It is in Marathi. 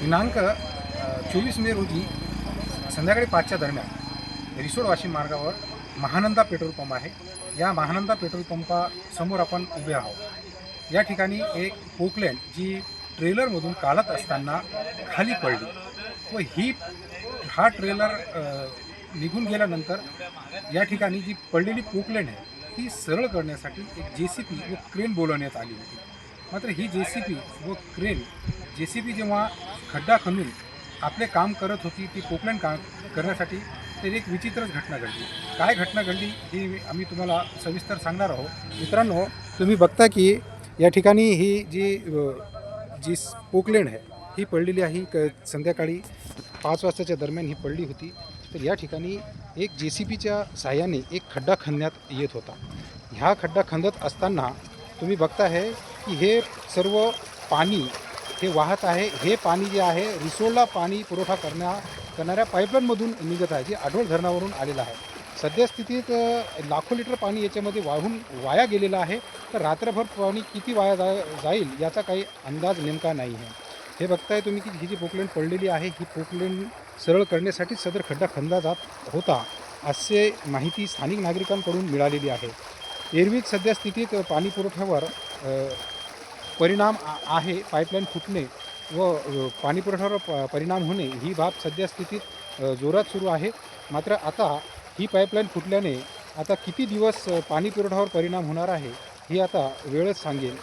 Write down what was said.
दिनांक चोवीस मे रोजी संध्याकाळी पाचच्या दरम्यान रिसोड वाशिम मार्गावर महानंदा पेट्रोल पंप आहे. या महानंदा पेट्रोल पंपासमोर आपण उभे आहोत. या ठिकाणी एक पोकलँड जी ट्रेलरमधून काढत असताना खाली पडली. व ही हा ट्रेलर निघून गेल्यानंतर या ठिकाणी जी पडलेली पोकलँड आहे ती सरळ करण्यासाठी एक जे सी पी व क्रेन बोलवण्यात आली होती. मात्र ही जे सी पी व क्रेन जे सी बी जेव्हा खड्डा खणून आपले काम करत होती ती पोकलँड काम करण्यासाठी तर एक विचित्रच घटना घडली. काय घटना घडली ही आम्ही तुम्हाला सविस्तर सांगणार आहोत. मित्रांनो तुम्ही बघता की या ठिकाणी ही जी जी पोकलँड आहे ही पडलेली आहे. क संध्याकाळी पाच वाजताच्या दरम्यान ही पडली होती. तर या ठिकाणी एक जे सी पीच्या सहाय्याने एक खड्डा खणण्यात येत होता. ह्या खड्डा खंदत असताना तुम्ही बघता आहे की हे सर्व पाणी हे वाहत आहे. हे पाणी जे आहे रिसोडला पाणी पुरवठा करण्या करणाऱ्या पाईपलाईनमधून निघत आहे. जे आढोळ धरणावरून आलेलं आहे. सद्यस्थितीत लाखो लिटर पाणी याच्यामध्ये वाहून वाया गेलेलं आहे. तर रात्रभर पाणी किती वाया जा जाईल याचा काही अंदाज नेमका नाही आहे. हे बघताय तुम्ही की ही जी पोकलेंड पडलेली आहे ही पोकलेंड सरळ करण्यासाठी सदर खड्डा खंदा जात होता असे माहिती स्थानिक नागरिकांकडून मिळालेली आहे. एरवीच सद्यस्थितीत पाणी पुरवठ्यावर परिणाम आहे पाईपलाईन फुटणे व पाणीपुरवठ्यावर पाणी प- परिणाम होणे ही बाब सद्यस्थितीत जोरात सुरू आहे. मात्र आता ही पाईपलाईन फुटल्याने आता किती दिवस पाणीपुरवठ्यावर परिणाम होणार आहे ही आता वेळच सांगेल.